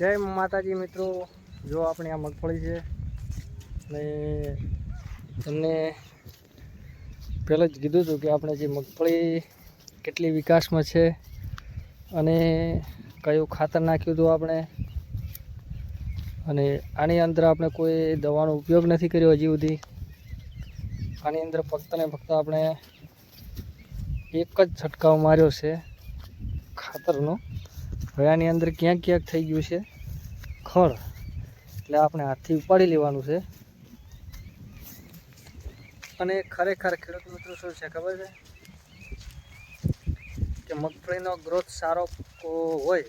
જય માતાજી મિત્રો. જો આપણી આ મગફળી છે ને તમને પહેલાં જ કીધું હતું કે આપણે જે મગફળી કેટલી વિકાસમાં છે અને કયું ખાતર નાખ્યું હતું આપણે. અને આની અંદર આપણે કોઈ દવાનો ઉપયોગ નથી કર્યો હજી સુધી. આની અંદર ફક્ત ને ફક્ત આપણે એક જ છંટકાવ માર્યો છે ખાતરનો. હવે આની અંદર ક્યાંક ક્યાંક થઈ ગયું છે. ખળ. એટલે આપણે હાથથી ઉપાડી લેવાનું છે. અને ખરેખર ખેડૂત મિત્રો શું છે ખબર છે? કે મગફળીનો ગ્રોથ સારો હોય,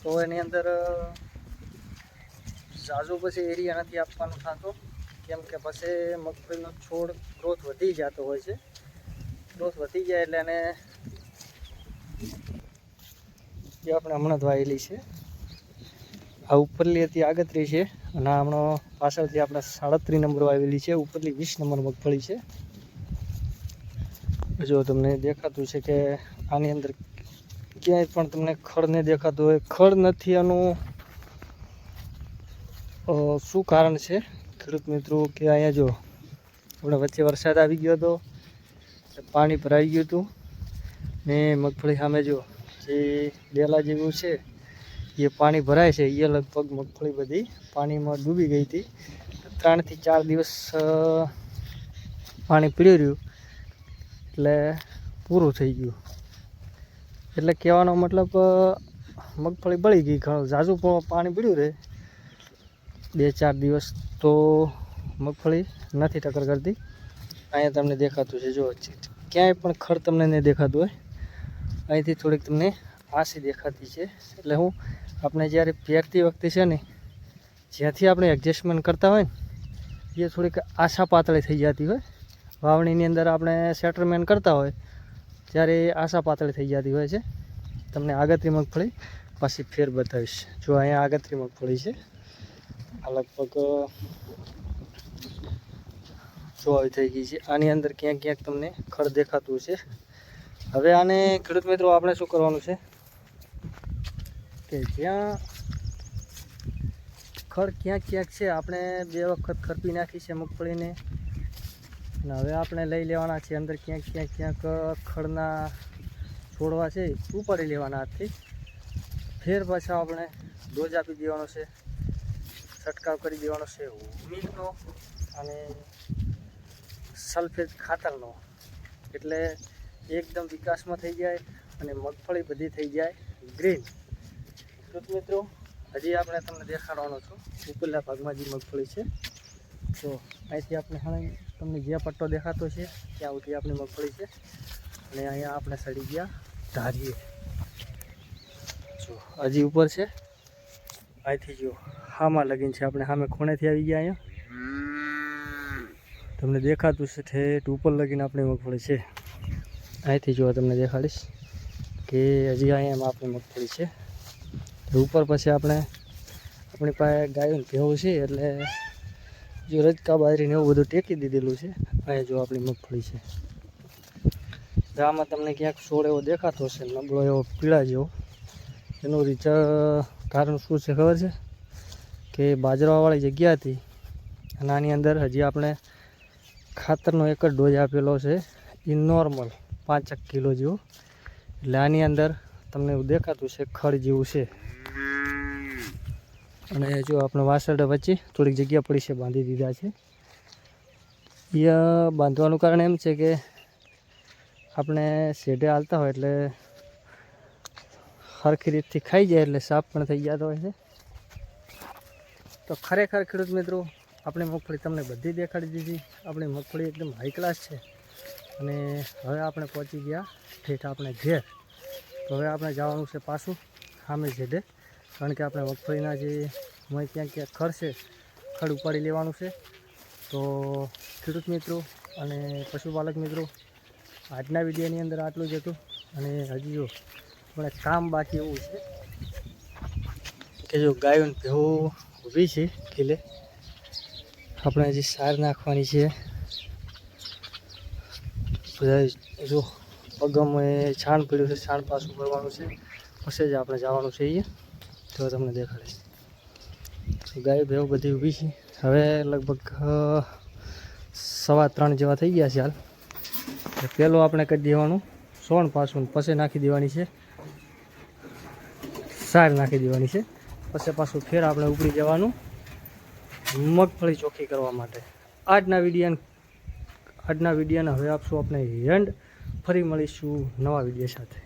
તો એની અંદર ઝાઝુ પછી એરિયા નથી આપવાનું થતો. કેમ કે પછી મગફળીનો છોડ ગ્રોથ વધી જતો હોય છે. ગ્રોથ વધી જાય એટલે એને જે આપણે હમણાં જ વાયેલી છે. આ ઉપરલી હતી આગતરી છે અને હમણાં પાછળથી આપણે સાડત્રીસ નંબર આવેલી છે. ઉપરલી વીસ નંબર મગફળી છે. જો તમને દેખાતું છે કે આની અંદર ક્યાંય પણ તમને ખડ નહીં દેખાતું હોય. ખડ નથી આનું શું કારણ છે? ખેડૂત મિત્રો, કે અહીંયા જો આપણે વચ્ચે વરસાદ આવી ગયો હતો પાણી ભરાઈ ગયું હતું. ને મગફળી સામે જો, જે ડેલા જેવું છે એ પાણી ભરાય છે એ લગભગ મગફળી બધી પાણીમાં ડૂબી ગઈ હતી. ત્રણથી ચાર દિવસ પાણી પીડ્યું રહ્યું. એટલે પૂરું થઈ ગયું. એટલે કહેવાનો મતલબ મગફળી બળી ગઈ. ઘણું ઝાઝુ પણ પાણી પીડ્યું રહે. બે ચાર દિવસ તો મગફળી નથી ટક્કર કરતી. અહીંયા તમને દેખાતું છે. જો, ક્યાંય પણ ખડ તમને નહીં દેખાતું હોય. અહીંથી થોડીક તમને આસી દેખાતી છે. એટલે હું આપણે જ્યારે પહેરતી વખતે છે ને, જ્યાંથી આપણે એડજસ્ટમેન્ટ કરતા હોય ને, એ થોડીક આશા પાતળી થઈ જતી હોય. વાવણીની અંદર આપણે સેટલમેન્ટ કરતા હોય, ત્યારે આશા પાતળી થઈ જતી હોય છે. તમને આગતરી મગફળી પાછી ફેર બતાવીશ. જો અહીંયા આગતરી મગફળી છે. લગભગ, જો આવી થઈ ગઈ છે. આની અંદર ક્યાંક ક્યાંક તમને ખર દેખાતું છે હવે આને ખેડૂત મિત્રો, આપણે શું કરવાનું છે? કે જ્યાં ખડ ક્યાંક ક્યાંક છે, આપણે બે વખત ખરપી નાખી છે મગફળીને. અને હવે આપણે લઈ લેવાના છે, અંદર ક્યાંક ક્યાંક ક્યાંક ખડના છોડવા છે, ઉપાડી લેવાના હાથથી. ફેર પાછા આપણે ડોઝ આપી દેવાનો છે, છંટકાવ કરી દેવાનો છે મીટનો અને સલ્ફેટ ખાતરનો. એટલે એકદમ વિકાસમાં થઈ જાય અને મગફળી બધી થઈ જાય ગ્રીન. ખેડૂત મિત્રો હજી આપણે તમને દેખાડવાનો છું. ઉપરલા ભાગમાં જે મગફળી છે. તો અહીંથી આપણે હવે તમને જે પટ્ટો દેખાતો છે, ત્યાં સુધી આપણી મગફળી છે. અને અહીંયા આપણે સડી ગયા ધારીએ. જો, હજી ઉપર છે. અહીંથી જો, હામાં લગીન છે, આપણે સામે ખૂણેથી આવી ગયા અહીંયા. તમને દેખાતું છે, ઠેઠ ઉપર લગીને આપણી મગફળી છે. અહીંથી જો તમને દેખાડીશ કે હજી અહીંયા આપણી મગફળી છે. ઉપર પછી આપણે આપણી પાસે ગાયો ભેવું છે એટલે જો રજકા બાજરીને એવું બધું ટેકી દીધેલું છે અહીંયા જો આપણી મગફળી છે. આમાં તમને ક્યાંક છોડ એવો દેખાતો હશે, નબળો એવો પીળા જેવો. એનું રીચ, કારણ શું છે ખબર છે? કે બાજરાવાળી જગ્યા હતી અને આની અંદર હજી આપણે ખાતરનો એક જ ડોઝ આપેલો છે એ નોર્મલ પાંચેક કિલો જેવો. એટલે આની અંદર તમને એવું દેખાતું છે, ખડ જેવું છે. અને જો આપણે વાસરડા વચ્ચે થોડીક જગ્યા પડી છે, બાંધી દીધા છે. એ બાંધવાનું કારણ એમ છે કે આપણે શેઢે હાલતા હોય એટલે સરખી રીતથી ખાઈ જાય એટલે સાફ પણ થઈ જતો હોય છે. તો ખરેખર ખેડૂત મિત્રો, આપણી મગફળી તમને બધી દેખાડી દીધી. આપણી મગફળી એકદમ હાઈ ક્લાસ છે. અને હવે આપણે પહોંચી ગયા ઠેઠ આપણે ઘેર. તો હવે આપણે જવાનું છે પાછું સામે જેડે કારણ કે આપણે મગફળીના જે મોય ક્યાંક ક્યાંક ખડ છે, ખડ ઉપાડી લેવાનું છે. તો ખેડૂત મિત્રો અને પશુપાલક મિત્રો, આજના વિડીયોની અંદર આટલું જ હતું. અને હજી જો આપણે કામ બાકી એવું છે કે જો ગાયો ભેવું ઊભી છે કિલે આપણે હજી સાર નાખવાની છે. બધા જો પગમ છાણ પડ્યું છે, છાણ પાછું ભરવાનું છે. પછી જ આપણે જવાનું છે એ તો તમને દેખાડીશ. ગાય ભેવ બધી ઊભી છે. હવે લગભગ સવા ત્રણ જેવા થઈ ગયા છે હાલ. પહેલું આપણે કરી દેવાનું. સોણ પાછું પછી નાખી દેવાની છે. સાર નાખી દેવાની છે. પછી પાછું ફેર આપણે ઉપડી જવાનું મગફળી ચોખ્ખી કરવા માટે. આજના વિડીયાને આજના વિડીયાને હવે આપશું આપણે એન્ડ. ફરી મળીશું નવા વીડિયો સાથે.